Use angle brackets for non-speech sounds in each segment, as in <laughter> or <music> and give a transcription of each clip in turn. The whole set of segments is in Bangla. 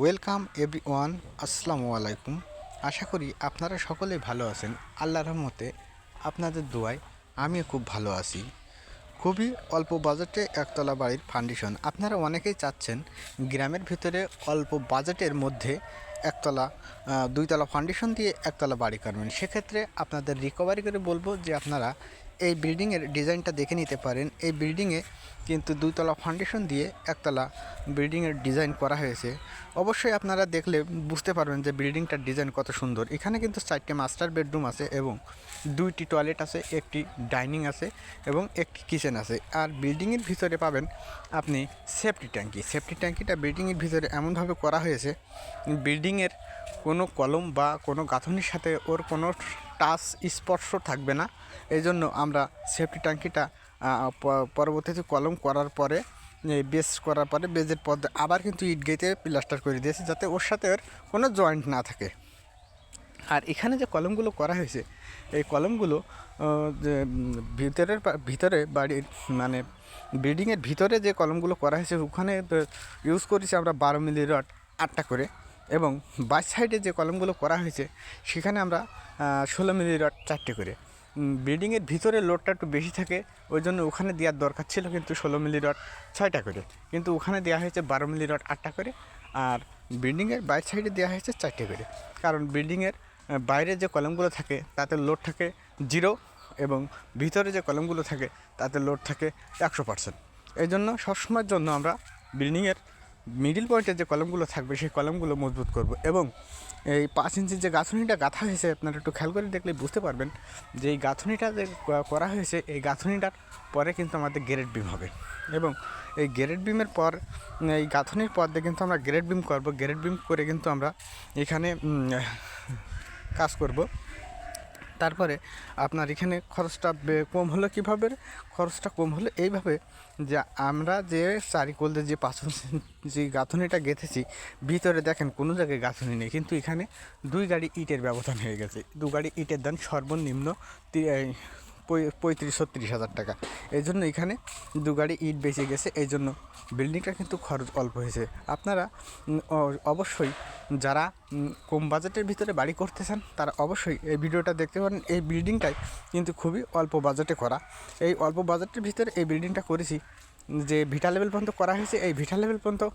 ওয়েলকাম এভরি ওয়ান আসসালামু আলাইকুম। আশা করি আপনারা সকলেই ভালো আছেন। আল্লাহর রহমতে আপনাদের দোয়ায় আমিও খুব ভালো আছি। খুবই অল্প বাজেটে একতলা বাড়ির ফাউন্ডেশন আপনারা অনেকেই চাচ্ছেন গ্রামের ভিতরে অল্প বাজেটের মধ্যে একতলা দুইতলা ফাউন্ডেশন দিয়ে একতলা বাড়ি করবেন। সেক্ষেত্রে আপনাদের রিকভারি করে বলব যে আপনারা এই বিল্ডিংয়ের ডিজাইনটা দেখে নিতে পারেন। এই বিল্ডিংয়ে কিন্তু দুইতলা ফাউন্ডেশন দিয়ে একতলা বিল্ডিংয়ের ডিজাইন করা হয়েছে। অবশ্যই আপনারা দেখলে বুঝতে পারবেন যে বিল্ডিংটার ডিজাইন কত সুন্দর। এখানে কিন্তু চারটে মাস্টার বেডরুম আছে এবং দুইটি টয়লেট আছে, একটি ডাইনিং আছে এবং একটি কিচেন আছে। আর বিল্ডিংয়ের ভিতরে পাবেন আপনি সেফটি ট্যাঙ্কি। সেফটি ট্যাঙ্কিটা বিল্ডিংয়ের ভিতরে এমনভাবে করা হয়েছে বিল্ডিংয়ের কোনো কলম বা কোনো গাঁথনির সাথে ওর কোনো টাচ স্পর্শ থাকবে না। এই জন্য আমরা সেফটি ট্যাঙ্কিটা পরবর্তীতে কলম করার পরে বেস করার পরে বেজের পর আবার কিন্তু ইট গেটে প্লাস্টার করে দিয়েছি যাতে ওর সাথে ওর কোনো জয়েন্ট না থাকে। আর এখানে যে কলমগুলো করা হয়েছে, এই কলমগুলো যে, ভিতরের ভিতরে বাড়ির মানে বিল্ডিংয়ের ভিতরে যে কলমগুলো করা হয়েছে, ওখানে ইউজ করেছি আমরা বারো মিলি রড আটটা করে। এবং বাস সাইডে যে কলমগুলো করা হয়েছে, সেখানে আমরা ষোলো মিলি রড চারটে করে। বিল্ডিংয়ের ভিতরে লোডটা একটু বেশি থাকে, ওই জন্য ওখানে দেওয়ার দরকার ছিল কিন্তু ষোলো মিলি রড ছয়টা করে। কিন্তু ওখানে দেওয়া হয়েছে বারো মিলি রড আটটা করে, আর বিল্ডিংয়ের বাইর সাইডে দেওয়া হয়েছে চারটে করে। কারণ বিল্ডিংয়ের বাইরে যে কলমগুলো থাকে, তাতে লোড থাকে জিরো এবং ভিতরে যে কলমগুলো থাকে, তাতে লোড থাকে একশো পার্সেন্ট এই জন্য সবসময়ের জন্য আমরা বিল্ডিংয়ের মিডিল পয়েন্টের যে কলমগুলো থাকবে, সেই কলমগুলো মজবুত করব। এবং এই পাঁচ ইঞ্চির যে গাঁথনিটা গাঁথা হয়েছে, আপনারা একটু খেয়াল করে দেখলে বুঝতে পারবেন যে এই গাঁথনিটা যে করা হয়েছে, এই গাঁথনিটার পরে কিন্তু আমাদের গ্রেড বিম হবে। এবং এই গ্রেড বিমের পর, এই গাঁথনির পর দিয়ে কিন্তু আমরা গ্রেড বিম করব। গ্রেড বিম করে কিন্তু আমরা এখানে কাজ করব। তারপরে আপনার এখানে খরচটা কম হলো কীভাবে? খরচটা কম হলো এইভাবে যে আমরা যে চারিকোল যে পাঁচ <laughs> যে গাঁথনিটা গেঁথেছি, ভিতরে দেখেন কোনো জায়গায় গাঁথনি নেই, কিন্তু এখানে দুই গাড়ি ইটের ব্যবধান হয়ে গেছে। দু গাড়ি ইটের দাম সর্বনিম্ন পঁয়ত্রিশ, ছত্রিশ হাজার টাকা। এই জন্য এখানে দু গাড়ি ইট বেঁচে গেছে এই জন্য বিল্ডিংটা কিন্তু খরচ অল্প হয়েছে। আপনারা অবশ্যই যারা কম বাজেটের ভিতরে বাড়ি করতে চান, তারা অবশ্যই এই ভিডিওটা দেখতে পারেন। এই বিল্ডিংটাই কিন্তু খুবই অল্প বাজেটে করা। এই অল্প বাজেটের ভিতরে এই বিল্ডিংটা করেছি যে ভিটা লেভেল পর্যন্ত করা হয়েছে, এই ভিটা লেভেল পর্যন্ত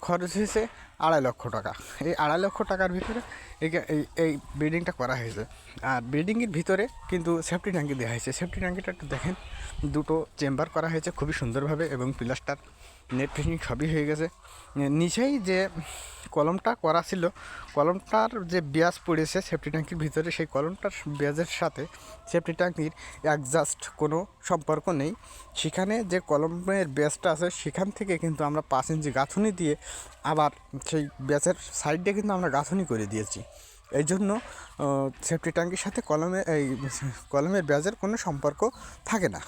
খরচ হয়েছে আড়াই লক্ষ টাকা। এই আড়াই লক্ষ টাকার ভিতরে এই- এই বিল্ডিংটা করা হয়েছে। আর বিল্ডিংয়ের ভিতরে কিন্তু সেফটি ট্যাঙ্কি দেওয়া হয়েছে। সেফটি ট্যাঙ্কিটা একটু দেখেন, দুটো চেম্বার করা হয়েছে খুবই সুন্দরভাবে এবং প্লাস্টার নেট ফিটিং সবই হয়ে গেছে। নিচেই যে কলমটা করা ছিল, কলমটার যে ব্যাস পড়েছে সেফটি ট্যাঙ্কির ভিতরে, সেই কলমটার ব্যাজের সাথে সেফটি ট্যাঙ্কির অ্যাডজাস্ট কোনো সম্পর্ক নেই। সেখানে যে কলমের ব্যাসটা আছে, সেখান থেকে কিন্তু আমরা পাঁচ ইঞ্চি গাঁথনি দিয়ে আবার সেই ব্যাসের সাইডে কিন্তু আমরা গাঁথনি করে দিয়েছি। এই জন্য সেফটি ট্যাঙ্কির সাথে কলমে, এই, কলমের ব্যাজের কোনো সম্পর্ক থাকে না।